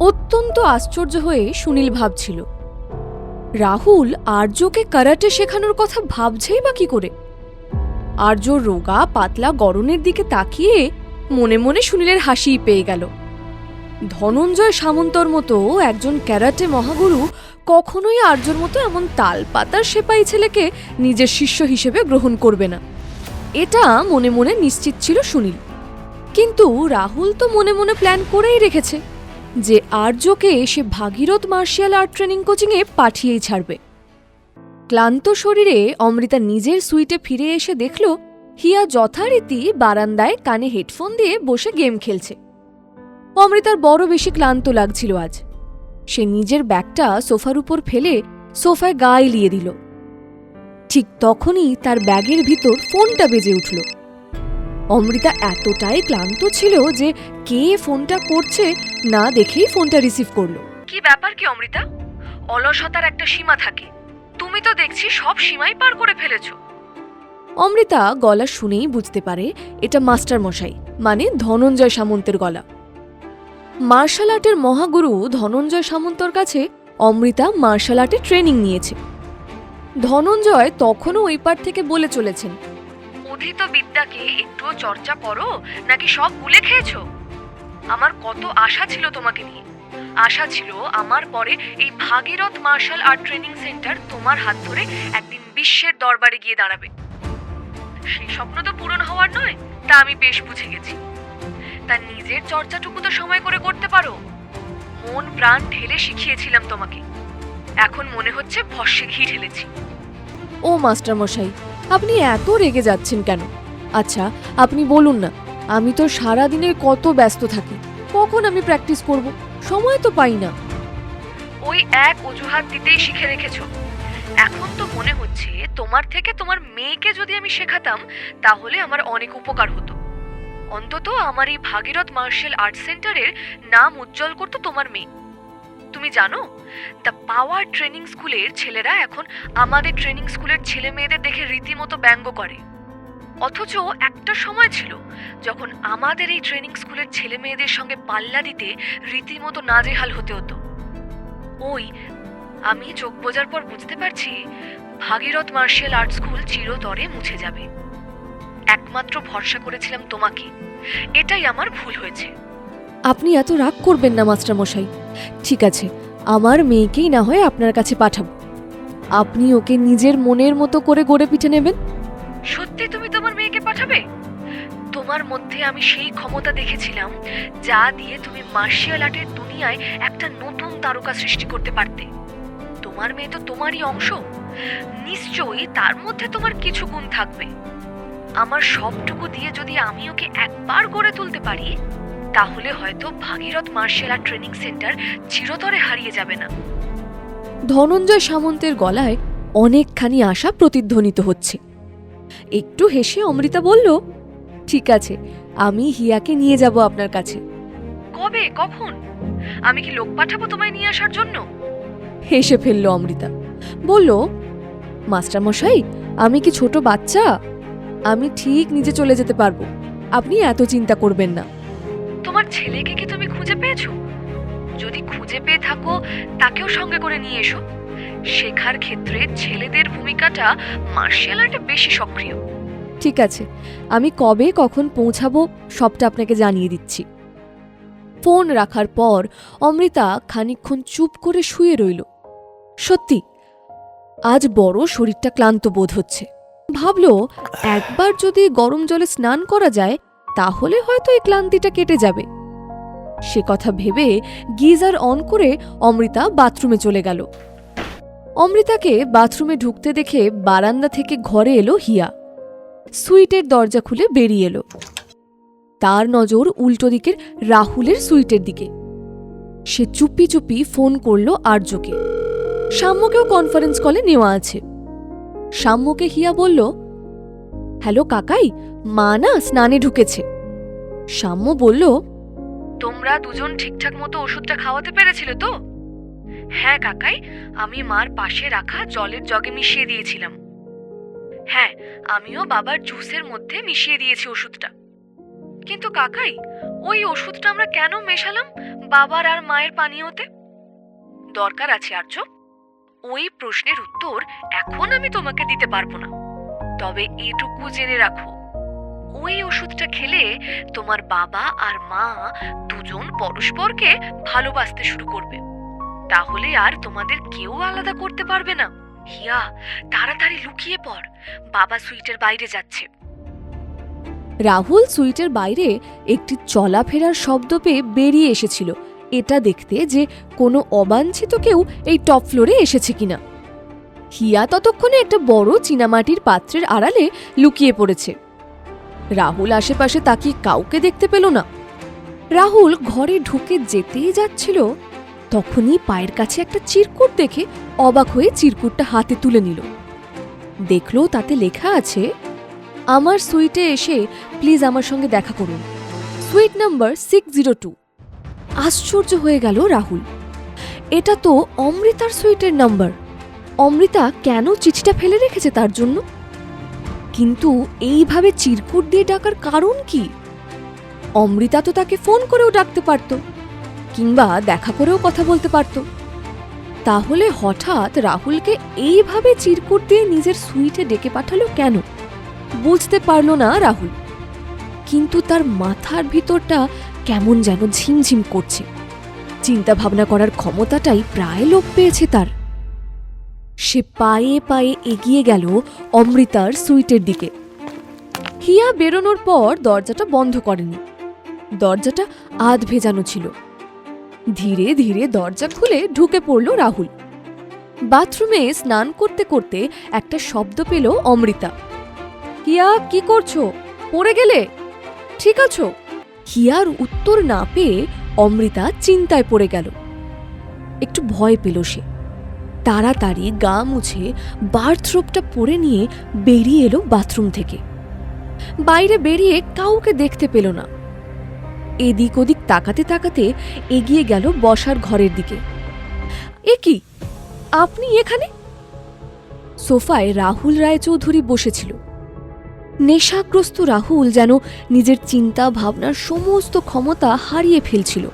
অত্যন্ত আশ্চর্য হয়ে সুনীল ভাবছিল, রাহুল, আর্যকে কারাটে শেখানোর কথা ভাবছেই বা কি করে? আর্য রোগা, পাতলা গরনের দিকে তাকিয়ে মনে মনে সুনীলের হাসিই পেয়ে গেল। ধনঞ্জয় সামন্তর মতো একজন ক্যারাটে মহাগুরু কখনোই আর্যর মতো এমন তাল পাতার সেপাই ছেলেকে নিজের শিষ্য হিসেবে গ্রহণ করবে না। এটা মনে মনে নিশ্চিত ছিল সুনীল। কিন্তু রাহুল তো মনে মনে প্ল্যান করেই রেখেছে। যে আর্যকে সে ভাগীরথ মার্শিয়াল আর্ট ট্রেনিং কোচিংয়ে পাঠিয়েই ছাড়বে। ক্লান্ত শরীরে অমৃতা নিজের সুইটে ফিরে এসে দেখল, হিয়া যথারীতি বারান্দায় কানে হেডফোন দিয়ে বসে গেম খেলছে। অমৃতার বড় বেশি ক্লান্ত লাগছিল আজ। সে নিজের ব্যাগটা সোফার উপর ফেলে সোফায় গা এলিয়ে দিল। ঠিক তখনই তার ব্যাগের ভিতর ফোনটা বেজে উঠল। অমৃতা এতটাই ক্লান্ত ছিল যে কে ফোনটা করছে না দেখেই ফোনটা রিসিভ করল। কি ব্যাপার কি অমৃতা? অলসতার একটা সীমা থাকে। তুমি তো দেখছি সব সীমাই পার করে ফেলেছো। অমৃতা গলা শুনেই বুঝতে পারে এটা মাস্টার মশাই মানে ধনঞ্জয় সামন্তের গলা। মার্শাল আর্টের মহাগুরু ধনঞ্জয় সামন্তর কাছে অমৃতা মার্শাল আর্টে ট্রেনিং নিয়েছে। ধনঞ্জয় তখনও ওই পার থেকে বলে চলেছেন অধীত বিদ্যাকে একটুও চর্চা করো, নাকি সব ভুলে খেয়েছো? আমার কত আশা ছিল তোমাকে নিয়ে। আশা ছিল আমার পরে এই Bhagirath martial art training centre তোমার হাত ধরে একদিন বিশ্বের দরবারে গিয়ে দাঁড়াবে। সেই স্বপ্ন তো পূরণ হওয়ার নয়, তা আমি বেশ বুঝে গেছি। তা নিজের চর্চাটুকু তো সময় করে করতে পারো। মন প্রাণ ঢেলে শিখিয়েছিলাম তোমাকে। এখন মনে হচ্ছে ভস্যে ঘি ঢেলেছি। ও মাস্টার মশাই আপনি এত রেগে যাচ্ছেন কেন? আচ্ছা আপনি বলুন না, আমি তো সারা দিনে কত ব্যস্ত থাকি, কখন আমি প্র্যাকটিস করব? সময় তো পাই না। ওই এক অজুহাত দিতেই শিখে রেখেছ। এখন তো মনে হচ্ছে তোমার থেকে তোমার মেয়েকে যদি আমি শেখাতাম, তাহলে আমার অনেক উপকার হতো। অন্তত আমার এই ভাগীরথ মার্শাল আর্ট সেন্টারের নাম উজ্জ্বল করতো তোমার মেয়ে। তুমি জানো? দ্য পাওয়ার ট্রেনিং স্কুলের ছেলেরা এখন আমাদের ট্রেনিং স্কুলের ছেলে মেয়েদের দেখে রীতিমতো ব্যঙ্গ করে। অথচ একটা সময় ছিল যখন আমাদের এই ট্রেনিং স্কুলের ছেলে মেয়েদের সঙ্গে পাল্লা দিতে রীতিমতো নাজেহাল হতে হতো। ওই, আমি চোখ বোঝার পর বুঝতে পারছি ভাগীরথ মার্শাল আর্ট স্কুল চিরতরে মুছে যাবে। একমাত্র ভরসা করেছিলাম তোমাকে। এটাই আমার ভুল হয়েছে। আপনি এত রাগ করবেন না মাস্টার মশাই ঠিক আছে, আমার মেয়েকেই না হয় আপনার কাছে পাঠাবো। আপনি ওকে নিজের মনের মতো করে গড়ে পিঠে নেবেন। সত্যি তুমি তোমার মেয়েকে পাঠাবে? তোমার মধ্যে আমি সেই ক্ষমতা দেখেছিলাম, যা দিয়ে তুমি মার্শিয়াল আর্টের দুনিয়ায় একটা নতুন তারকা সৃষ্টি করতে পারতে। তোমার মেয়ে তো তোমারই অংশ। নিশ্চয়ই তার মধ্যে তোমার কিছু গুণ থাকবে। আমার সবটুকু দিয়ে যদি আমি ওকে একবার গড়ে তুলতে পারি তাহলে হয়তো Bhagirath martial art training centre চিরতরে হারিয়ে যাবে না। ধনঞ্জয় সামন্তের গলায় অনেকখানি আশা প্রতিধ্বনিত হচ্ছে। একটু হেসে অমৃতা বলল ঠিক আছে আমি হিয়াকে নিয়ে যাব আপনার কাছে। কবে? কখন? আমি কি লোক পাঠাবো তোমায় নিয়ে আসার জন্য? হেসে ফেলল অমৃতা। বলল মাস্টারমশাই আমি কি ছোট বাচ্চা? আমি ঠিক নিজে চলে যেতে পারব। আপনি এত চিন্তা করবেন না। ছেলেকে কি তুমি খুঁজে পেয়েছ? যদি খুঁজে পেয়ে থাকো, তাকেও সঙ্গে করে নিয়ে এসো। শেখার ক্ষেত্রে ছেলেদের ভূমিকাটা মার্শাল আর্টে বেশি সক্রিয়। ঠিক আছে, আমি কবে কখন পৌঁছাবো সবটা আপনাকে জানিয়ে দিচ্ছি। ফোন রাখার পর অমৃতা খানিকক্ষণ চুপ করে শুয়ে রইল। সত্যি, আজ বড় শরীরটা ক্লান্ত বোধ হচ্ছে। ভাবল, একবার যদি গরম জলে স্নান করা যায়, তাহলে হয়তো এই ক্লান্তিটা কেটে যাবে। সে কথা ভেবে গিজার অন করে অমৃতা বাথরুমে চলে গেল। অমৃতাকে বাথরুমে ঢুকতে দেখে বারান্দা থেকে ঘরে এলো হিয়া। সুইটের দরজা খুলে বেরিয়ে এলো। তার নজর উল্টো দিকের রাহুলের সুইটের দিকে। সে চুপি চুপি ফোন করল আর্যকে। সাম্যকেও কনফারেন্স কলে নেওয়া আছে। সাম্যকে হিয়া বলল, হ্যালো কাকাই, মা না স্নানে ঢুকেছে। সাম্য বলল তোমরা দুজন ঠিকঠাক মতো ওষুধটা খাওয়াতে পেরেছিলে তো? হ্যাঁ কাকাই, আমি মার পাশে রাখা জলের জগে মিশিয়ে দিয়েছিলাম। হ্যাঁ আমিও বাবার জুসের মধ্যে মিশিয়ে দিয়েছি ওষুধটা। কিন্তু কাকাই, ওই ওষুধটা আমরা কেন মেশালাম বাবার আর মায়ের পানীয়তে? দরকার আছে আর্য। ওই প্রশ্নের উত্তর এখন আমি তোমাকে দিতে পারব না। তবে এটুকু জেনে রাখো ওই ওষুধটা খেলে তোমার বাবা আর মা দুজন পরস্পরকে ভালোবাসতে শুরু করবে। তাহলে আর তোমাদের কেউ আলাদা করতে পারবে না। হিয়া, তাড়াতাড়ি লুকিয়ে পড়। বাবা সুইটের বাইরে যাচ্ছে। রাহুল সুইটের বাইরে একটি চলাফেরার শব্দ পেয়ে বেরিয়ে এসেছিল। এটা দেখতে যে কোনো অবাঞ্ছিত কেউ এই টপ ফ্লোরে এসেছে কিনা। হিয়া ততক্ষণে একটা বড় চীনামাটির পাত্রের আড়ালে লুকিয়ে পড়েছে। রাহুল আশেপাশে তাকিয়ে কাউকে দেখতে পেল না। রাহুল ঘরে ঢুকে যেতেই যাচ্ছিল, তখনই পায়ের কাছে একটা চিরকুট দেখে অবাক হয়ে চিরকুটটা হাতে তুলে নিল। দেখল তাতে লেখা আছে, আমার সুইটে এসে প্লিজ আমার সঙ্গে দেখা করুন। Suite number six zero two আশ্চর্য হয়ে গেল রাহুল। এটা তো অমৃতার সুইটের নাম্বার অমৃতা কেন চিঠিটা ফেলে রেখেছে তার জন্য? কিন্তু এইভাবে চিরকুট দিয়ে ডাকার কারণ কি? অমৃতা তো তাকে ফোন করেও ডাকতে পারত, কিংবা দেখা করেও কথা বলতে পারত। তাহলে হঠাৎ রাহুলকে এইভাবে চিরকুট দিয়ে নিজের সুইটে ডেকে পাঠালো কেন? বুঝতে পারল না রাহুল, কিন্তু তার মাথার ভিতরটা কেমন যেন ঝিমঝিম করছে। চিন্তা ভাবনা করার ক্ষমতাটাই প্রায় লোপ পেয়েছে তার। সে পায়ে পায়ে এগিয়ে গেল অমৃতার সুইটের দিকে। হিয়া বেরোনোর পর দরজাটা বন্ধ করেনি। দরজাটা আধ ভেজানো ছিল। ধীরে ধীরে দরজা খুলে ঢুকে পড়ল রাহুল। বাথরুমে স্নান করতে করতে একটা শব্দ পেল অমৃতা। হিয়া, কি করছ? পড়ে গেলে? ঠিক আছো? হিয়ার উত্তর না পেয়ে অমৃতা চিন্তায় পড়ে গেল। একটু ভয় পেল সে। তাড়াতাড়ি গা মুছে বাথরোবটা পরে নিয়ে বেরিয়ে এলো বাথরুম থেকে। বাইরে বেরিয়ে কাউকে দেখতে পেল না। এদিক ওদিক তাকাতে তাকাতে এগিয়ে গেল বসার ঘরের দিকে। এ কি? আপনি এখানে? সোফায় রাহুল রায়চৌধুরী বসেছিল। নেশাগ্রস্ত রাহুল যেন নিজের চিন্তা ভাবনার সমস্ত ক্ষমতা হারিয়ে ফেলছিল।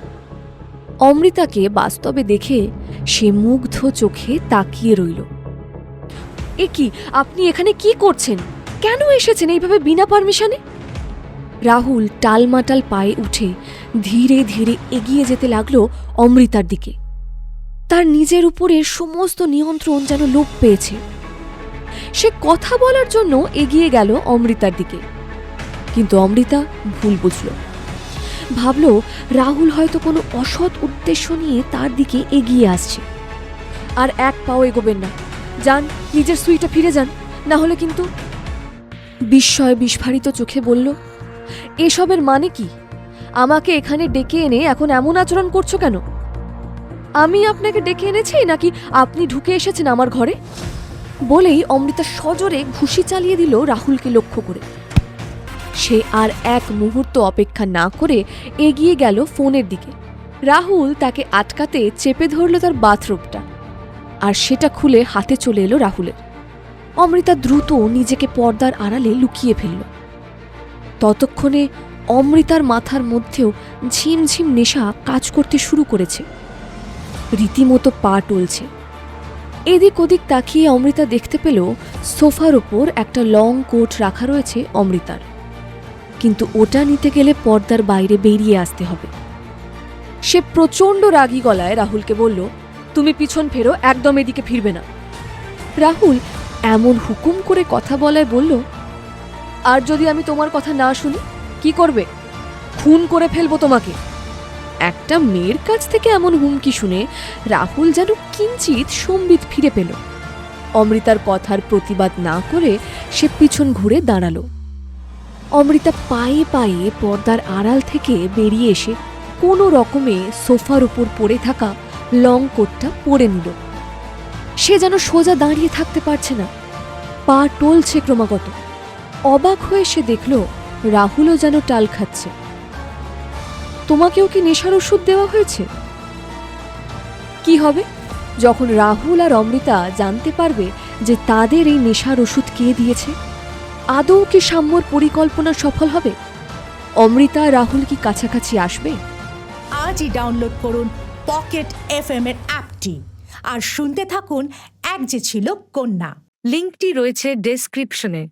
অমৃতাকে বাস্তবে দেখে সে মুগ্ধ চোখে তাকিয়ে রইল। এ কি, আপনি এখানে কি করছেন? কেন এসেছেন এইভাবে বিনা পারমিশনে? রাহুল টালমাটাল পায়ে উঠে ধীরে ধীরে এগিয়ে যেতে লাগল অমৃতার দিকে। তার নিজের উপরে সমস্ত নিয়ন্ত্রণ যেন লোপ পেয়েছে। সে কথা বলার জন্য এগিয়ে গেল অমৃতার দিকে। কিন্তু অমৃতা ভুল বুঝল। ভাবল রাহুল হয়তো কোনো অসৎ উদ্দেশ্য নিয়ে তার দিকে এগিয়ে আসছে। আর এক পাও এগোবেন না। যান, নিজের সুইটা ফিরে যান। না হলে কিন্তু বিস্ময় বিস্ফারিত চোখে বলল, এসবের মানে কি? আমাকে এখানে ডেকে এনে এখন এমন আচরণ করছ কেন? আমি আপনাকে ডেকে এনেছি নাকি আপনি ঢুকে এসেছেন আমার ঘরে? বলেই অমৃতা সজোরে ঘুষি চালিয়ে দিল রাহুলকে লক্ষ্য করে। সে আর এক মুহূর্ত অপেক্ষা না করে এগিয়ে গেল ফোনের দিকে। রাহুল তাকে আটকাতে চেপে ধরল তার বাথরুমটা আর সেটা খুলে হাতে চলে এলো রাহুলের। অমৃতা দ্রুত নিজেকে পর্দার আড়ালে লুকিয়ে ফেলল। ততক্ষণে অমৃতার মাথার মধ্যেও ঝিমঝিম নেশা কাজ করতে শুরু করেছে। রীতিমতো পা টলছে। এদিক ওদিক তাকিয়ে অমৃতা দেখতে পেল সোফার ওপর একটা লং কোট রাখা রয়েছে অমৃতার। কিন্তু ওটা নিতে গেলে পর্দার বাইরে বেরিয়ে আসতে হবে। সে প্রচণ্ড রাগি গলায় রাহুলকে বলল, তুমি পিছন ফেরো, একদম এদিকে ফিরবে না। রাহুল এমন হুকুম করে কথা বলায় বলল, আর যদি আমি তোমার কথা না শুনি, কি করবে? খুন করে ফেলব তোমাকে। একটা মেয়ের কাছ থেকে এমন হুমকি শুনে রাহুল যেন কিঞ্চিত সম্বিত ফিরে পেল। অমৃতার কথার প্রতিবাদ না করে সে পিছন ঘুরে দাঁড়াল। অমৃতা পায়ে পায়ে পর্দার আড়াল থেকে বেরিয়ে এসে কোনো রকমে সোফার উপর পড়ে থাকা লং কোটটা পরে নিল। সে যেন সোজা দাঁড়িয়ে থাকতে পারছে না। পা টলছে ক্রমাগত। অবাক হয়ে সে দেখল, রাহুলও যেন টাল খাচ্ছে। তোমাকেও কি নেশার ওষুধ দেওয়া হয়েছে? কি হবে? যখন রাহুল আর অমৃতা জানতে পারবে যে তাদের এই নেশার ওষুধ কে দিয়েছে? আদৌ কি সাম্যর পরিকল্পনা সফল হবে? অমৃতা রাহুল কি কাছাকাছি আসবে? আজই ডাউনলোড করুন পকেট এফ এম এর অ্যাপটি আর শুনতে থাকুন এক যে ছিল কন্যা। লিঙ্কটি রয়েছে ডেসক্রিপশনে।